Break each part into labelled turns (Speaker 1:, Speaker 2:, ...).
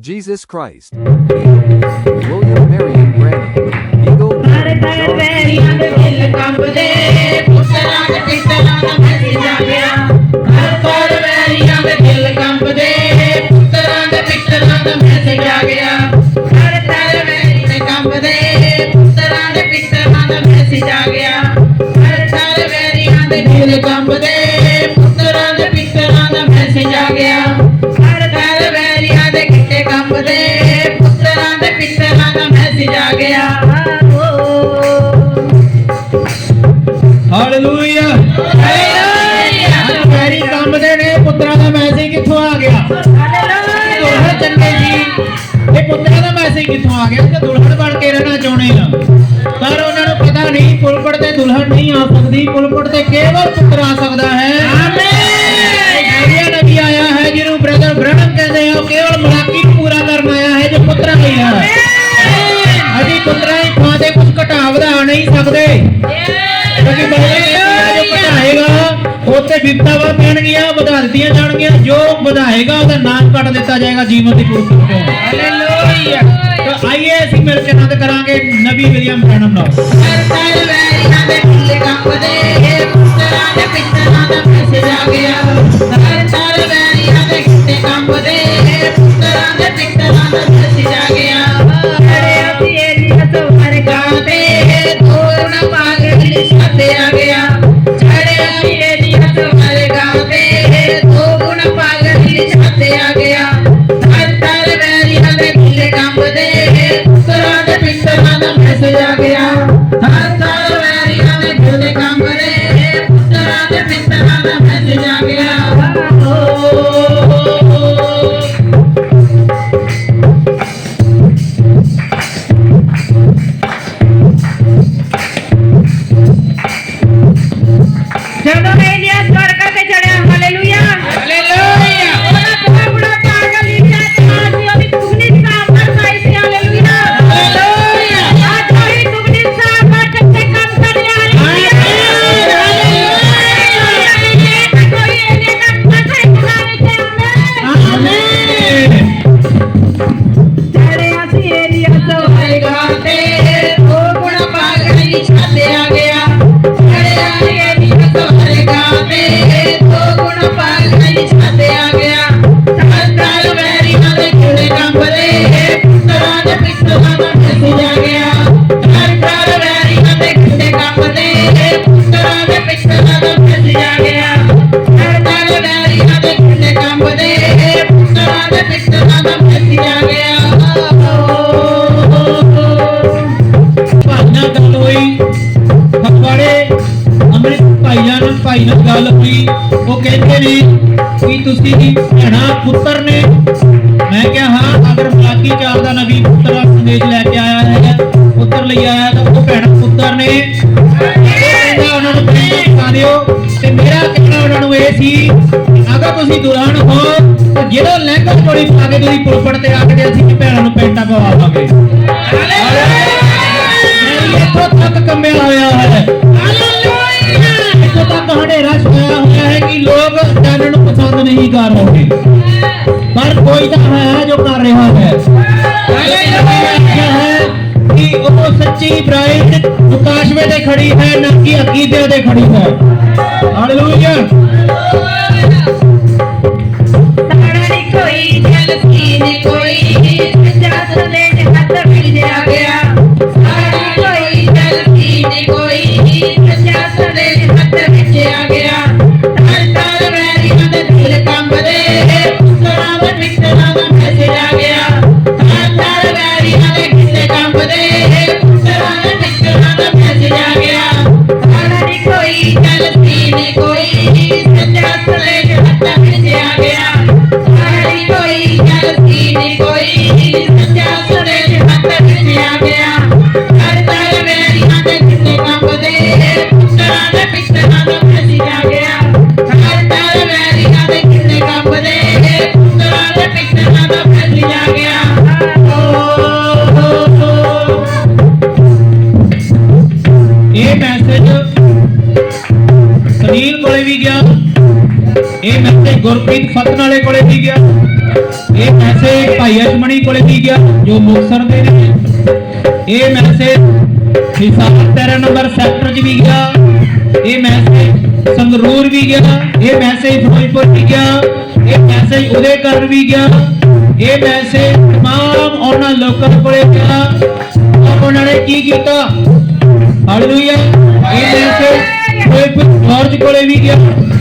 Speaker 1: Jesus Christ, William Marion Eagle,
Speaker 2: ਇਹ ਪੁੱਤਰਾਂ ਦਾ message ਕਿੱਥੋਂ ਆ ਗਿਆ? ਕਿ ਦੁਲਹਨ ਬਣ ਕੇ ਰਹਿਣਾ ਚਾਹੁੰਦੇ ਆ। ਪਰ ਉਹਨਾਂ ਨੂੰ ਪਤਾ ਨਹੀਂ ਪੁਲਪੜ ਤੇ ਦੁਲਹਨ ਨਹੀਂ ਆ ਸਕਦੀ। ਪੁਲਪੜ ਤੇ ਕੇਵਲ ਪੁੱਤਰ ਆ ਸਕਦਾ ਹੈ। ਆਮੇਨ! ਨਬੀ ਪੂਰਾ ਕਰਨ ਅਸੀਂ ਪੁੱਤਰਾਂ ਦੀ ਥਾਂ ਤੇ ਕੁਝ ਘਟਾ ਵਧਾ ਨਹੀਂ ਸਕਦੇ। ਵਿਪਤਾਵਾਂ ਪੈਣਗੀਆਂ ਵਧਾ ਦਿੱਤੀਆਂ ਜਾਣਗੀਆਂ ਜੋ ਵਧਾਏਗਾ का नाम कट दिया जाएगा जीवन की पूर्ति तो आइए ऐसी मेरे के नाते करांगे नबी विलियम ब्रैनम नाउ ਲਈ ਆਇਆ ਤਾਂ ਉਹ ਭੈਣ ਪੁੱਤਰ ਨੇ। ਉਹਨਾਂ ਨੂੰ ਬਣਾ ਦਿਓ। ਤੇ ਮੇਰਾ ਕਹਿਣਾ ਉਹਨਾਂ ਨੂੰ ਇਹ ਸੀ, ਅਗਰ ਤੁਸੀਂ ਦੁਰਾਨ ਹੋ, ਤਾਂ ਜਿਹੜਾ ਲਹਿੰਗਾ ਚੋਰੀ ਪਾ ਕੇ ਤੁਸੀਂ ਪੁਲਪੜ ਤੇ ਆ ਕੇ ਅਸੀਂ ਭੈਣਾਂ ਨੂੰ ਪੈਂਟਾ ਪਵਾਵਾਂਗੇ। ਇੱਥੋਂ ਤੱਕ ਕੰਮਿਆ ਹੋਇਆ ਹੈ। ਇੱਥੋਂ ਤੱਕ ਹਨੇਰਾ ਛਾਇਆ ਹੋਇਆ ਹੈ ਕਿ ਲੋਕ ਜਾਣਨ ਨੂੰ ਪਸੰਦ ਨਹੀਂ ਕਰ ਰਹੇ। ਪਰ ਕੋਈ ਤਾਂ ਹੈ ਜੋ ਕਰ ਰਿਹਾ ਹੈ। ਸੱਚੀ ਬ੍ਰਾਈਟ ਮੁਕਾਸ਼ਵੇ ਤੇ ਖੜੀ ਹੈ ਨਾ ਕਿ ਅਕੀਦੇ ਤੇ ਖੜੀ ਹੈ। ਹਾਲੇਲੂਇਆ
Speaker 3: ਸਾੜਾ ਨਹੀਂ ਕੋਈ
Speaker 2: ਜਲਤੀ ਨਹੀਂ ਫਤਨ ਵਾਲੇ ਕੋਲੇ ਵੀ ਗਿਆ? ਇਹ ਮੈਸੇਜ ਭਾਈ
Speaker 1: ਅਸ਼ਮਣੀ ਕੋਲੇ ਵੀ ਗਿਆ? ਜੋ ਮੁਕਸਰ ਦੇ ਨੇ। ਇਹ ਮੈਸੇਜ ਹਿਸਾਬ 13 ਨੰਬਰ ਸੈਕਟਰ 'ਚ ਵੀ ਗਿਆ। ਇਹ ਮੈਸੇਜ ਸੰਗਰੂਰ ਵੀ ਗਿਆ। ਇਹ ਮੈਸੇਜ ਫਿਰੋਜ਼ਪੁਰ ਵੀ ਗਿਆ। ਇਹ ਮੈਸੇਜ ਉਹਦੇ ਕਰਨ ਵੀ ਗਿਆ। ਇਹ ਮੈਸੇਜ तमाम ਉਹਨਾਂ ਲੋਕਾਂ ਕੋਲੇ ਗਿਆ। ਉਹਨਾਂ ਨੇ ਕੀ ਕੀਤਾ? ਹਾਲੇਲੂਇਆ ਇਹ ਮੈਸੇਜ ਫਿਰੋਜ਼ਪੁਰ ਜਾਰਜ ਕੋਲੇ ਵੀ ਗਿਆ।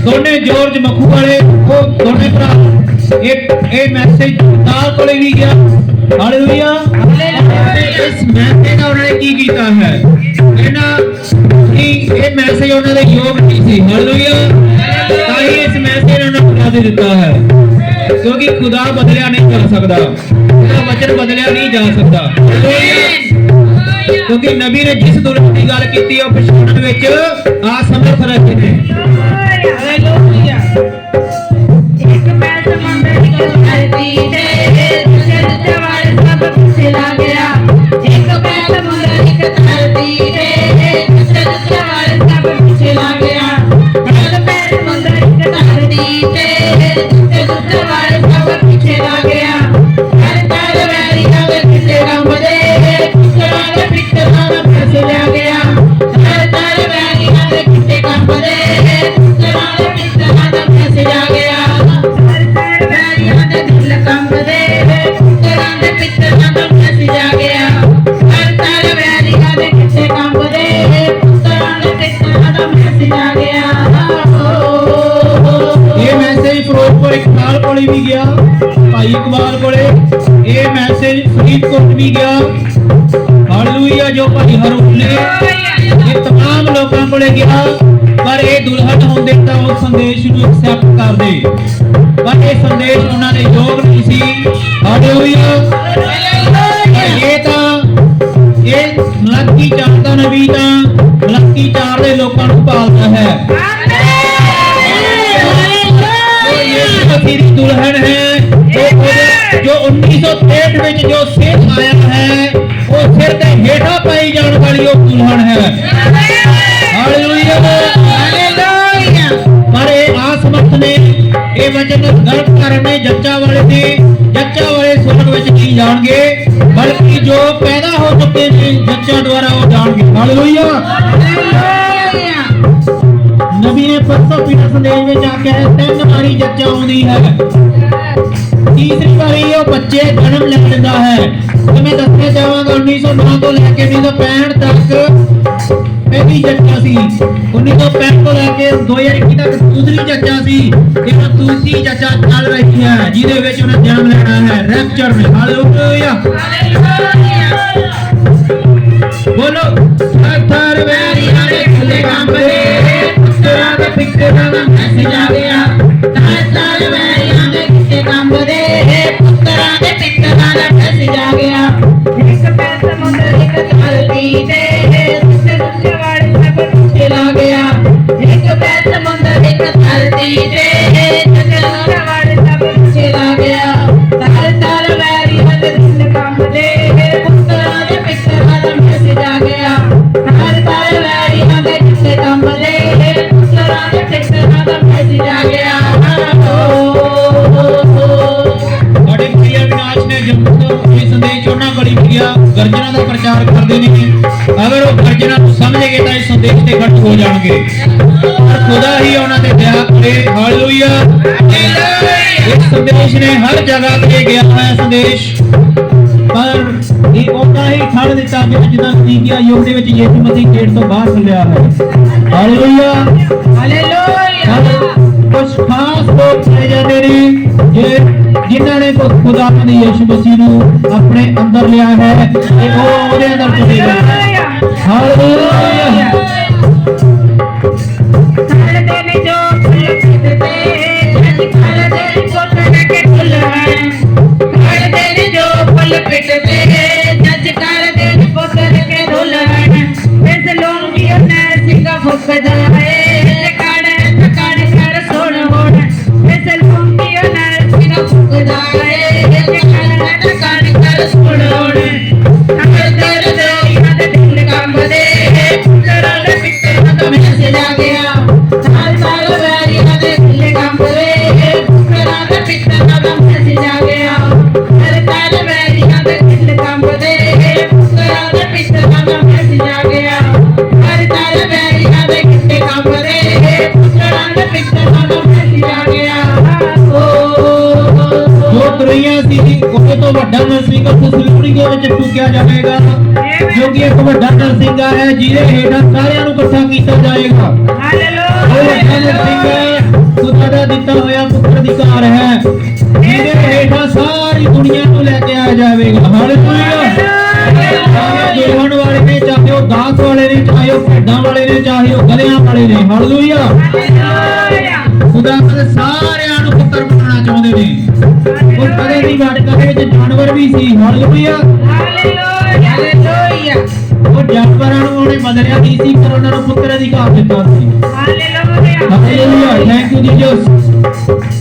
Speaker 1: ਦੋਨੇ ਜਾਰਜ ਮਖੂ ਵਾਲੇ ਉਹ ਦੋਨੇ ਭਰਾ। ਇਹ ਇਹ ਮੈਸੇਜ ਨਾਲ ਕੋਲੇ ਵੀ ਗਿਆ। ਹਾਲੇਲੂਇਆ ਇਸ ਮੈਸੇਜ ਦਾ ਉਹਨਾਂ ਨੇ ਕੀ ਕੀਤਾ ਹੈ? ਇਹਨਾਂ ਕਿ ਇਹ ਮੈਸੇਜ ਉਹਨਾਂ ਦੇ ਯੋਗ ਨਹੀਂ ਸੀ। ਹਾਲੇਲੂਇਆ ਤਾਂ ਹੀ ਇਸ ਮੈਸੇਜ ਨੂੰ ਬਣਾ ਦੇ ਦਿੱਤਾ ਹੈ। ਕਿਉਂਕਿ ਖੁਦਾ ਬਦਲਿਆ ਨਹੀਂ ਜਾ ਸਕਦਾ। ਉਹਦਾ ਵਚਨ ਬਦਲਿਆ ਨਹੀਂ ਜਾ ਸਕਦਾ। ਹਾਲੇਲੂਇਆ ਕਿਉਂਕਿ ਨਬੀ ਨੇ ਜਿਸ ਦੁਲਹਨ ਦੀ ਗੱਲ ਕੀਤੀ, ਉਹ ਪਛਾਣਨ ਵਿੱਚ ਅਸਮਰਥ ਰਹੇ ਨੇ।
Speaker 2: ਇੱਕ ਮੈਂ ਸਮੁੰਦਰ ਦੀ ਤੇ ਦੂਜੇ ਦੂਜੇ ਵਾਲੇ ਸਭ ਪਿੱਛੇ ਲਾ ਗਿਆ, ਇੱਕ ਮੈਂ ਸਮੁੰਦਰ ਦੀ ਤੇ ਦੂਜੇ ਦੂਜੇ ਵਾਲੇ ਸਭ ਪਿੱਛੇ ਲਾ ਗਿਆ। ਗਿਆ
Speaker 1: ਹਾਲੇਲੂਇਆ ਜੋ ਭਾਈ ਹਰੂਨ ਨੇ ਇਹ तमाम ਲੋਕਾਂ ਕੋਲੇ ਗਿਆ ਪਰ ਇਹ ਦੁਲਹਨ ਹੁੰਦੇ ਤਾਂ ਉਸ ਸੰਦੇਸ਼ ਨੂੰ ਐਕਸੈਪਟ ਕਰਦੇ ਪਰ ਇਹ ਸੰਦੇਸ਼ ਉਹਨਾਂ ਦੇ ਯੋਗ ਨਹੀਂ ਸੀ ਹਾਲੇਲੂਇਆ ਇਹ ਤਾਂ ਇਹ ਮਲਕੀ ਚਾਰ ਦਾ ਨਬੀ ਤਾਂ ਮਲਕੀ ਚਾਰ ਦੇ ਲੋਕਾਂ ਨੂੰ ਪਾਲਦਾ ਹੈ ਉਹ ਯੀਸ਼ੂ ਮਸੀਹ ਦੀ ਦੁਲਹਨ ਹੈ ਜੋ ਉਹਦੇ- ਜੋ 1963 ਵਿੱਚ ਜੋ ਸਿਰ ਆਇਆ ਹੈ, ਉਹ ਸਿਰ ਦੇ ਹੇਠਾਂ ਪਾਈ ਜਾਣ ਵਾਲੀ ਉਹ ਦੁਲਹਨ ਹੈ। ਹਾਲੇਲੂਇਆ ਹਾਲੇਲੂਇਆ ਪਰ ਇਹ ਆਸਮਤ ਨੇ, ਇਹ ਵਚਨ ਗਲਤ ਕਰਨ ਨੇ, ਜੱਚਾ ਵਾਲੇ ਨੇ ਜੱਚਾ ਵਾਲੇ ਸੁਣ ਵਿੱਚ ਨਹੀਂ ਜਾਣਗੇ? ਬਲਕਿ ਜੋ ਪੈਦਾ ਹੋ ਚੁੱਕੇ ਨੇ, ਜੱਚਾ ਦੁਆਰਾ ਉਹ ਜਾਣਗੇ। ਹਾਲੇਲੂਇਆ ਨਬੀ ਨੇ ਪਰਸੋਂ ਪੀੜਾ ਸੰਦੇਸ਼ ਵਿੱਚ ਆਖਿਆ ਹੈ ਤਿੰਨ ਵਾਰੀ ਜੱਜਾ ਆਉਂਦੀ ਹੈ। ਤੀਸਰੀ ਵਾਰੀ ਉਹ ਬੱਚੇ ਜਨਮ ਲੈ ਲੈਂਦਾ ਹੈ। ਤੇ ਮੈਂ ਦੱਸਣਾ ਚਾਹਾਂਗਾ 1909 ਤੋਂ ਲੈ ਕੇ 1965 ਤੱਕ ਪਹਿਲੀ ਜੱਜਾ ਸੀ। 1965 ਤੋਂ ਲੈ ਕੇ 2021 ਤੱਕ ਦੂਸਰੀ ਜੱਜਾ ਸੀ। ਇਹ ਹੁਣ ਤੀਸਰੀ ਚੱਲ ਰਹੀ ਹੈ ਜਿਹਦੇ ਵਿੱਚ ਉਹਨੇ ਜਨਮ ਲੈਣਾ ਹੈ। ਰੈਪਚਰ ਵਿੱਚ ਹਾਲੇਲੂਇਆ ਹੋ ਜਾਣਗੇ। ਪਰ ਖੁਦਾ ਹੀ ਉਹਨਾਂ ਤੇ ਦਇਆ ਕਰੇ ਹਾਲੇਲੂਇਆ। ਇਸ ਸੰਦੇਸ਼ ਨੇ ਹਰ ਜਗ੍ਹਾ ਤੇ ਗਿਆ ਹੈ ਸੰਦੇਸ਼। ਪਰ ਇਹ ਉਹਨਾਂ ਹੀ ਠੜ ਦਿੱਤਾ ਗਿਆ ਜਿੱਦਾਂ ਸੀਗਿਆ ਯੁੱਗ ਦੇ ਵਿੱਚ ਯਿਸੂ ਮਸੀਹ ਗੇਟ ਤੋਂ ਬਾਹਰ ਚੱਲਿਆ ਹੈ। ਹਾਲੇਲੂਇਆ।
Speaker 2: ਹਾਲੇਲੂਇਆ।
Speaker 1: ਕੁਝ ਖਾਸ ਲੋਕ ਪਾਏ ਜਾਂਦੇ ਨੇ ਜੇ ਜਿਨ੍ਹਾਂ ਨੇ ਖੁ- ਖੁਦਾ ਦੇ ਯਿਸੂ ਮਸੀਹ ਨੂੰ ਆਪਣੇ ਅੰਦਰ ਲਿਆ ਹੈ ਤੇ ਉਹ ਉਹਦੇ ਅੰਦਰ ਚਲੇ ਗਏ ਹਾਲੇਲੂਇਆ। Thank you. ਵਿੱਚ ਚੁੱਕਿਆ ਜਾਵੇਗਾ। ਕਿਉਂਕਿ ਇੱਕ ਵੱਡਾ ਨਰਸਿੰਘਾ ਹੈ ਜਿਹਦੇ ਹੇਠਾਂ ਸਾਰਿਆਂ ਨੂੰ ਇਕੱਠਾ ਕੀਤਾ ਜਾਏਗਾ। ਉਹ ਦਾਸ ਵਾਲੇ ਨੇ ਚਾਹੇ ਉਹ ਚਾਹੇ ਉਹ ਗਲਿਆਂ ਵਾਲੇ ਨੇ। ਹਾਲੇਲੂਇਆ। ਖੁਦਾ ਸਾਰਿਆਂ ਨੂੰ ਪੁੱਤਰ ਬਣਾਉਣਾ ਚਾਹੁੰਦੇ ਨੇ। ਉਹ ਕਦੇ ਨਹੀਂ ਘਟ ਕਦੇ ਵਿੱਚ ਜਾਨਵਰ ਵੀ ਸੀ। ਹਾਲੇਲੂਇਆ। ਨੂੰ ਉਹਨੇ ਬਦਲਿਆ ਨਹੀਂ ਸੀ ਪਰ ਉਹਨਾਂ ਨੂੰ ਪੁੱਤਰ ਅਧਿਕਾਰ ਦਿੱਤਾ ਸੀ।
Speaker 2: Hallelujah hallelujah thank you
Speaker 1: Jesus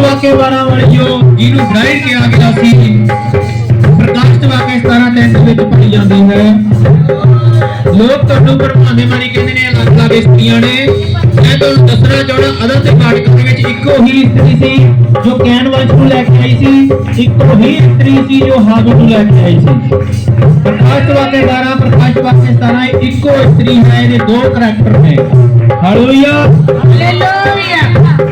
Speaker 1: ਵਾਕੇ 12 ਵਰਜੋ ਜਿਹਨੂੰ ਗ੍ਰਾਈਡ ਕਿਹਾ ਗਿਆ ਸੀ ਪ੍ਰਕਾਸ਼ਤ ਵਾਕੇ 17 ਟੈਂਟ ਵਿੱਚ ਪੜੀ ਜਾਂਦੀ ਹੈ। ਲੋਕ ਤੁਹਾਨੂੰ ਪਰਮਾਨੇ ਮਾਰੀ ਕਹਿੰਦੇ ਨੇ, ਅਲੱਗ ਅਲੱਗ ਇਸਤਰੀਆਂ ਨੇ। ਮੈਂ ਤੁਹਾਨੂੰ ਦੱਸਣਾ ਚਾਹਣਾ ਅਦਰ ਤੇ ਪਾਠਕਾਂ ਵਿੱਚ ਇੱਕੋ ਹੀ ਇਸਤਰੀ ਸੀ, ਜੋ ਕੈਨਵਸ ਨੂੰ ਲੈ ਕੇ ਆਈ ਸੀ, ਇੱਕੋ ਹੀ ਇਸਤਰੀ ਸੀ ਜੋ ਹਾਜ਼ਰ ਨੂੰ ਲੈ ਕੇ ਆਈ ਸੀ। ਪ੍ਰਕਾਸ਼ਤ ਵਾਕੇ 12 ਪ੍ਰਕਾਸ਼ਤ ਵਾਕੇ 17 ਇੱਕੋ ਇਸਤਰੀ ਹੈ, ਇਹਦੇ ਦੋ ਕੈਰੈਕਟਰ ਨੇ। ਹਾਲੇਲੂਇਆ।
Speaker 2: ਹਾਲੇਲੂਇਆ।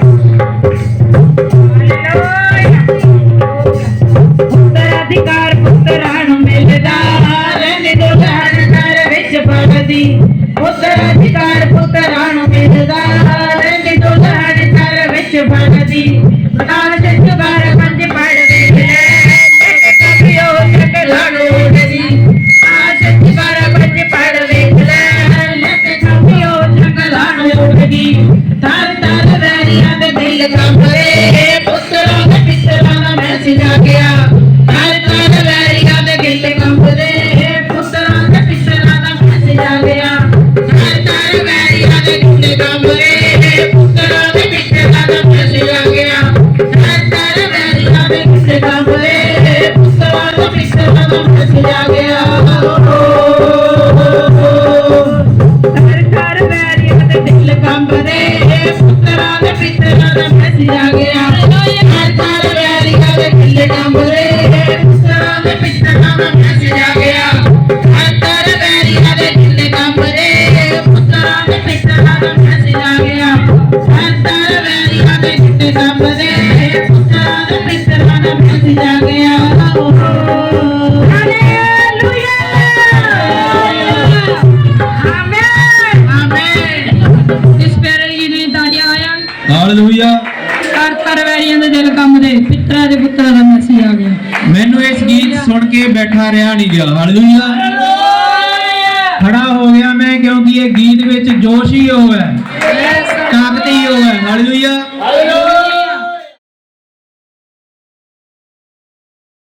Speaker 1: ਸੁਣ ਕੇ ਬੈਠਾ ਰਿਹਾ ਨਹੀਂ ਗਿਆ। ਹਾਲੇਲੂਇਆ ਖੜਾ ਹੋ ਗਿਆ ਮੈਂ ਕਿਉਂਕਿ ਇਹ ਗੀਤ ਵਿੱਚ ਜੋਸ਼ ਹੀ ਹੋਇਆ ਤਾਕਤ ਹੀ ਹੋਇਆ ਹਾਲੇਲੂਇਆ